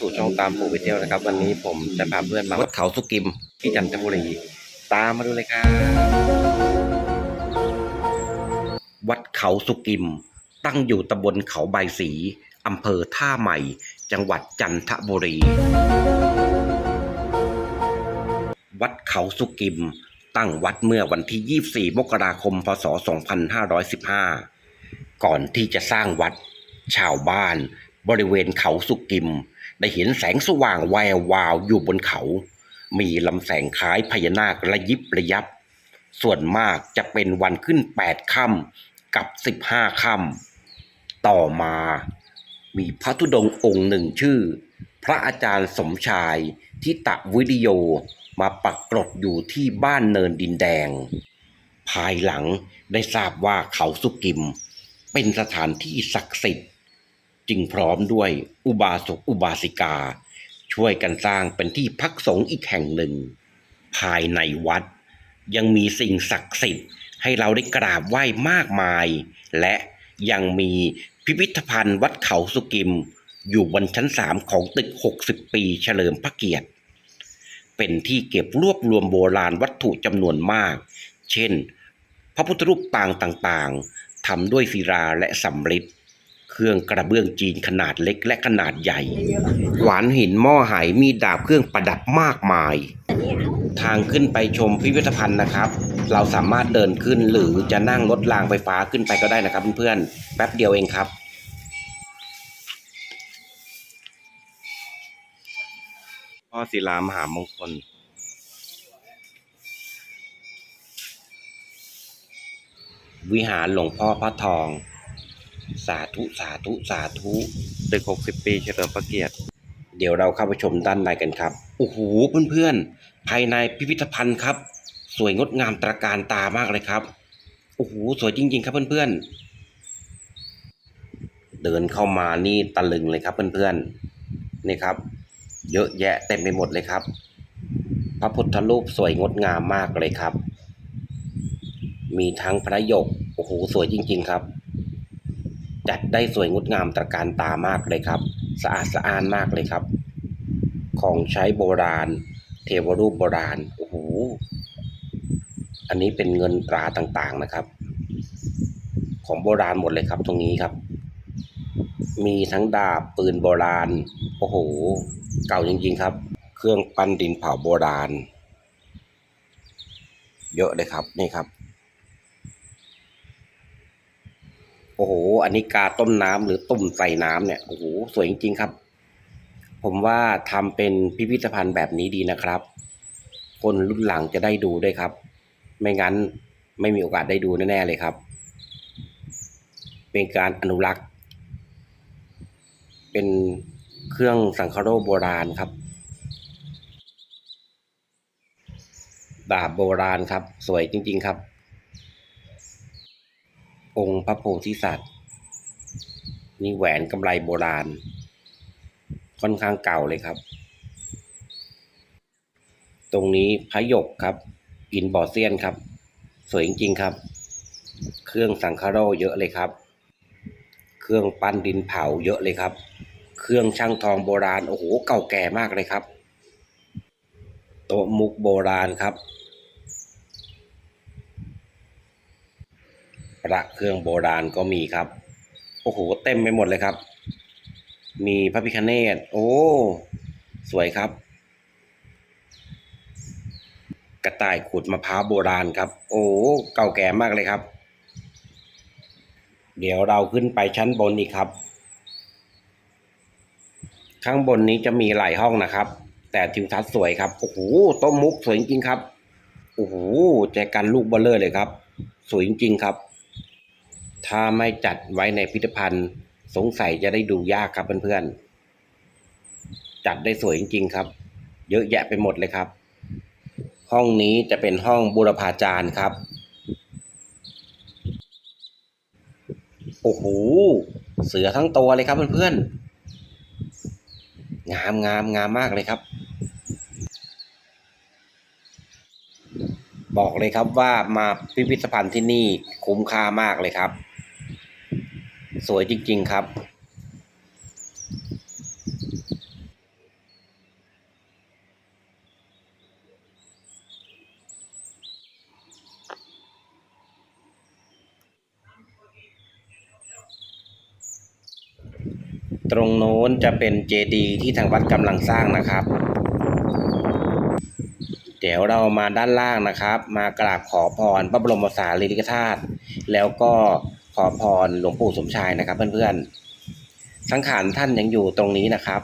สู่ช่องตามปู่ไปเที่ยวนะครับ วันนี้ผมจะพาเพื่อนมาวัดเขาสุกิม ที่จันทบุรี ตามมาดูเลยครับวัดเขาสุกิม ตั้งอยู่ตำบลเขาใบายสีอำเภอท่าใหม่ จังหวัดจันทบุรี วัดเขาสุกิม ตั้งวัดเมื่อวันที่ 24 มกราคม พศ 2515 ก่อนที่จะสร้างวัดชาวบ้าน บริเวณเขาสุกิม ได้เห็นแสงสว่างแวววาวอยู่บนเขา มีลำแสงคล้ายพญานาคระยิบระยับ ส่วนมากจะเป็นวันขึ้น8ค่ำกับ15ค่ำต่อมา มีพระธุดงองค์หนึ่งชื่อ พระอาจารย์สมชายทิตะวิริโยมาปักกรดอยู่ที่บ้านเนินดินแดง ภายหลังได้ทราบว่าเขาสุกิม เป็นสถานที่ศักดิ์สิทธิ์ จึงพร้อมด้วยอุบาสกอุบาสิกา ช่วยกันสร้างเป็นที่พักสงฆ์อีกแห่งหนึ่ง ภายในวัด ยังมีสิ่งศักดิ์สิทธิ์ให้เราได้กราบไหว้มากมาย และยังมีพิพิธภัณฑ์วัดเขาสุกิม อยู่บนชั้นสามของตึก 60 ปีเฉลิมพระเกียรติ เป็นที่เก็บรวบรวมโบราณวัตถุจำนวนมาก เช่น พระพุทธรูปปางต่างๆทำด้วยศิลาและสำริด เครื่องกระเบื้องจีนขนาดเล็กและขนาดใหญ่ หวานหินหม้อไหมีดาบเครื่องประดับมากมาย ทางขึ้นไปชมพิพิธภัณฑ์นะครับ เราสามารถเดินขึ้นหรือจะนั่งรถรางไฟฟ้าขึ้นไปก็ได้นะครับเพื่อนๆแป๊บเดียวเองครับพ่อศิลามหามงคลวิหารหลวงพ่อพระทอง สาธุสาธุสาธุตึกหกสิบปีเฉลิมพระเกียรติ เดี๋ยวเราเข้าไปชมด้านในกันครับ โอ้โหเพื่อนๆ ภายในพิพิธภัณฑ์ครับ สวยงดงามตระการตามากเลยครับ โอ้โหสวยจริง ๆ ครับเพื่อนๆ เดินเข้ามานี่ตะลึงเลยครับเพื่อนๆ นี่ครับ เยอะแยะเต็มไปหมดเลยครับ พระพุทธรูปสวยงดงามมากเลยครับ มีทั้งพระยก โอ้โหสวยจริง ๆ ครับ จัดได้สวยงดงามตระการตามากเลยครับ สะอาดสะอ้านมากเลยครับ ของใช้โบราณ เทวรูปโบราณโอ้โหอันนี้เป็นเงินตราต่างๆนะครับ ของโบราณหมดเลยครับตรงนี้ครับ มีทั้งดาบปืนโบราณโอ้โห เก่าจริงๆครับ เครื่องปั้นดินเผาโบราณ เยอะเลยครับนี่ครับ โอ้โห อันนี้กาต้มน้ำหรือต้มใส่น้ำเนี่ย โอ้โห สวยจริง ๆ ครับ ผมว่าทำเป็นพิพิธภัณฑ์แบบนี้ดีนะครับ คนรุ่นหลังจะได้ดูด้วยครับ ไม่งั้นไม่มีโอกาสได้ดูแน่ๆเลยครับ เป็นการอนุรักษ์ เป็นเครื่องสังคโรโบราณครับ ดาบโบราณครับ สวยจริง ๆ ครับ องค์พระโพธิสัตว์ นี่แหวนกำไรโบราณ ค่อนข้างเก่าเลยครับ ตรงนี้พระหยกครับอินบอเซียนครับ สวยจริงๆครับ เครื่องสังคาโรเยอะเลยครับ เครื่องปั้นดินเผาเยอะเลยครับ เครื่องช่างทองโบราณโอ้โหเก่าแก่มากเลยครับ โต๊ะมุกโบราณครับ ระเครื่องโบราณก็มีครับ โอ้โหเต็มไปหมดเลยครับ มีพระพิคเนตโอ้ สวยครับ กระต่ายขูดมะพร้าวโบราณครับ โอ้เก่าแก่มากเลยครับ เดี๋ยวเราขึ้นไปชั้นบนอีกครับ ข้างบนนี้จะมีหลายห้องนะครับ แต่ทิวทัศน์สวยครับ โอ้โหต๊ะมุกสวยจริงๆครับ โอ้โหแจกันลูกเบลเลอร์เลยครับ สวยจริงๆครับ ถ้าไม่จัดไว้ในพิพิธภัณฑ์ สงสัยจะได้ดูยากครับเพื่อนๆ จัดได้สวยจริง ๆ ครับ เยอะแยะไปหมดเลยครับ ห้องนี้จะเป็นห้องบูรพาจารย์ครับ โอ้โห เสือทั้งตัวเลยครับเพื่อนๆ งามงามงามมากเลยครับบอกเลยครับว่ามาพิพิธภัณฑ์ที่นี่คุ้มค่ามากเลยครับ สวยจริง ๆ ครับ ตรงโน้นจะเป็นเจดีย์ที่ทางวัดกำลังสร้างนะครับ เดี๋ยวเรามาด้านล่างนะครับ มากราบขอพรพระบรมสารีริกธาตุแล้วก็ ขอพรหลวงปู่สมชายนะครับเพื่อนๆสังขารท่านยังอยู่ตรงนี้นะครับ